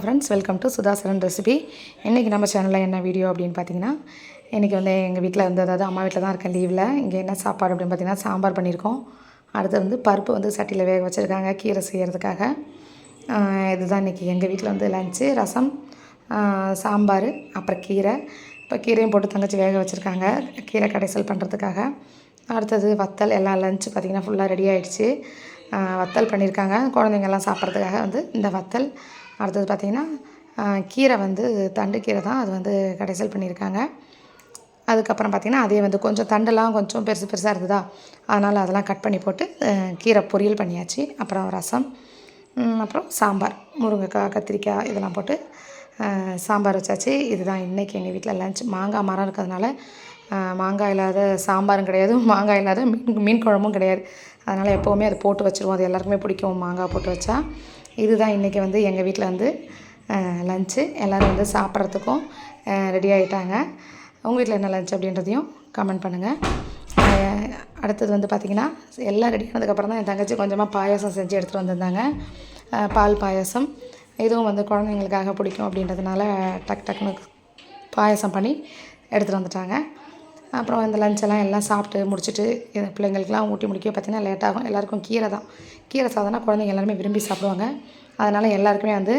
Friends welcome to Sudhasaran recipe இன்றைக்கி நம்ம சேனலில் என்ன வீடியோ அப்படின்னு பார்த்தீங்கன்னா இன்றைக்கி வந்து எங்கள் வீட்டில் வந்து அதாவது அம்மா வீட்டில் தான் இருக்கேன் லீவில் இங்கே என்ன சாப்பாடு அப்படின்னு பார்த்தீங்கன்னா சாம்பார் பண்ணியிருக்கோம். அடுத்து வந்து பருப்பு வந்து சட்டியில் வேக வச்சுருக்காங்க கீரை செய்கிறதுக்காக இதுதான் இன்றைக்கி எங்கள் வீட்டில் வந்து லஞ்சு ரசம் சாம்பார் அப்புறம் கீரை. இப்போ கீரையும் போட்டு தங்கச்சி வேக வச்சுருக்காங்க கீரை கடைசல் பண்ணுறதுக்காக அடுத்தது வத்தல் எல்லாம் லஞ்சு பார்த்திங்கன்னா ஃபுல்லாக ரெடி ஆகிடுச்சு வத்தல் பண்ணியிருக்காங்க. குழந்தைங்கெல்லாம் சாப்பிட்றதுக்காக வந்து இந்த வத்தல். அடுத்தது பார்த்திங்கன்னா கீரை வந்து தண்டு கீரை தான் அது வந்து கடைசல் பண்ணியிருக்காங்க. அதுக்கப்புறம் பார்த்திங்கன்னா அதே வந்து கொஞ்சம் தண்டெல்லாம் கொஞ்சம் பெருசு பெருசாக இருந்ததா? அதனால் அதெல்லாம் கட் பண்ணி போட்டு கீரை பொரியல் பண்ணியாச்சு. அப்புறம் ரசம் அப்புறம் சாம்பார். முருங்கைக்காய் கத்திரிக்காய் இதெல்லாம் போட்டு சாம்பார் வச்சாச்சு. இதுதான் இன்றைக்கி எங்கள் வீட்டில் லஞ்ச் மாங்காய் மரம் இருக்கிறதுனால மாங்காய் இல்லாத சாம்பாரும் கிடையாது. மாங்காய் இல்லாத மீன் மீன் குழம்பும் கிடையாது. அதனால் எப்போவுமே அது போட்டு வச்சுருவோம். அது எல்லாருக்குமே பிடிக்கும். மாங்காய் போட்டு வச்சா. இதுதான் இன்றைக்கி வந்து எங்கள் வீட்டில் வந்து லஞ்சு எல்லோரும் வந்து சாப்பிட்றதுக்கும் ரெடி ஆகிட்டாங்க உங்கள் வீட்டில் என்ன லஞ்ச் அப்படின்றதையும் கமெண்ட் பண்ணுங்கள் அடுத்தது வந்து பார்த்திங்கன்னா எல்லாம் ரெடி ஆனதுக்கப்புறம் தான் என் தங்கச்சி கொஞ்சமாக பாயாசம் செஞ்சு எடுத்துகிட்டு வந்திருந்தாங்க. பால் பாயாசம். இதுவும் வந்து குழந்தைங்களுக்காக பிடிக்கும் அப்படின்றதுனால டக் டக்குன்னு பாயாசம் பண்ணி எடுத்துகிட்டு வந்துட்டாங்க. அப்புறம் இந்த லஞ்செல்லாம் எல்லாம் சாப்பிட்டு முடிச்சுட்டு பிள்ளைங்களுக்குலாம் ஊட்டி முடிக்க பார்த்திங்கன்னா லேட் ஆகும். எல்லாருக்கும் கீரை தான். கீரை சாதம்னா குழந்தைங்க எல்லாருமே விரும்பி சாப்பிடுவாங்க. அதனால் எல்லாருக்குமே வந்து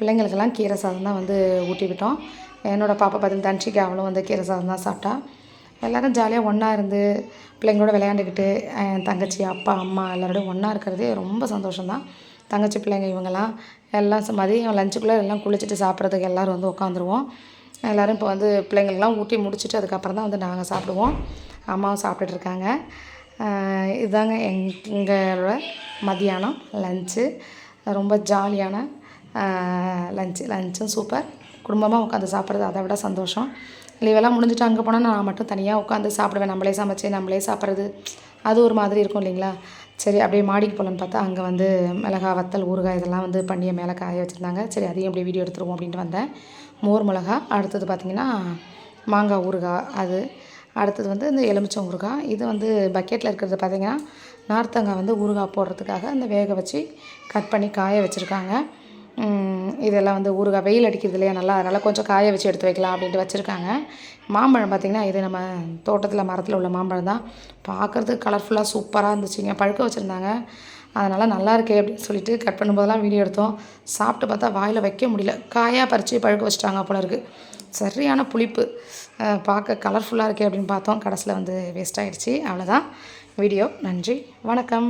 பிள்ளைங்களுக்கெல்லாம் கீரை சாதம் தான் வந்து ஊட்டி விட்டோம். என்னோடய பாப்பா பார்த்தீங்கன்னா தன்ஷிக்கு அவளும் வந்து கீரை சாதம் தான் சாப்பிட்டா. எல்லோரும் ஜாலியாக ஒன்றா இருந்து பிள்ளைங்களோட விளையாண்டுக்கிட்டு என் தங்கச்சி அப்பா அம்மா எல்லாரோடையும் ஒன்றா இருக்கிறதே ரொம்ப சந்தோஷம்தான். தங்கச்சி பிள்ளைங்க இவங்கெல்லாம் எல்லாம் மதியம் லஞ்சுக்குள்ளே எல்லாம் குளிச்சுட்டு சாப்பிட்றதுக்கு எல்லோரும் வந்து உட்காந்துருவோம். எல்லோரும் இப்போ வந்து பிள்ளைங்களுக்கெல்லாம் ஊட்டி முடிச்சுட்டு அதுக்கப்புறம் தான் வந்து நாங்கள் சாப்பிடுவோம். அம்மாவும் சாப்பிட்டுட்டு இருக்காங்க. இதுதாங்க எங் எங்களோட மதியானம் லஞ்சு ரொம்ப ஜாலியான லஞ்சு லஞ்சும் சூப்பர் குடும்பமாக உட்காந்து சாப்பிட்றது அதை விட சந்தோஷம். லீவெல்லாம் முடிஞ்சுட்டு அங்கே போனால் நான் மட்டும் தனியாக உட்காந்து சாப்பிடுவேன். நம்மளே சமைச்சு நம்மளே சாப்பிட்றது. அது ஒரு மாதிரி இருக்கும் இல்லைங்களா? சரி அப்படியே மாடிக்கு போகலான்னு பார்த்தா அங்கே வந்து மிளகா வத்தல் ஊறுகாய் இதெல்லாம் வந்து பண்ணியை மேலே காய வச்சுருந்தாங்க. சரி அதையும் அப்படியே வீடியோ எடுத்துருவோம் அப்படின்ட்டு வந்தேன். மோர் மிளகா அடுத்தது பார்த்திங்கன்னா மாங்காய் ஊறுகாய் அது. அடுத்தது வந்து இந்த எலுமிச்சம் ஊறுகாய். இது வந்து பக்கெட்டில் இருக்கிறது பார்த்திங்கன்னா நார்த்தங்காய் வந்து ஊறுகாய் போடுறதுக்காக அந்த வேக வச்சு கட் பண்ணி காய வச்சுருக்காங்க. இதெல்லாம் வந்து ஊறுகாய் வெயில் அடிக்கிறது இல்லையா? நல்லா அதனால் கொஞ்சம் காய வச்சு எடுத்து வைக்கலாம் அப்படின்ட்டு வச்சுருக்காங்க. மாம்பழம் பார்த்திங்கன்னா இது நம்ம தோட்டத்தில் மரத்தில் உள்ள மாம்பழம் தான். பார்க்குறதுக்கு கலர்ஃபுல்லாக சூப்பராக இருந்துச்சுங்க. பழுக்க வச்சுருந்தாங்க. அதனால் நல்லா இருக்கே அப்படின்னு சொல்லிட்டு கட் பண்ணும்போதெல்லாம் வீடியோ எடுத்தோம். சாப்பிட்டு பார்த்தா வாயில் வைக்க முடியல. காயாக பறித்து பழுக்க வச்சுட்டாங்க போல இருக்குது சரியான புளிப்பு. பார்க்க கலர்ஃபுல்லாக இருக்கே அப்படின்னு பார்த்தோம். கடைசியில் வந்து வேஸ்ட் ஆகிடுச்சு அவ்வளோதான் வீடியோ நன்றி. வணக்கம்.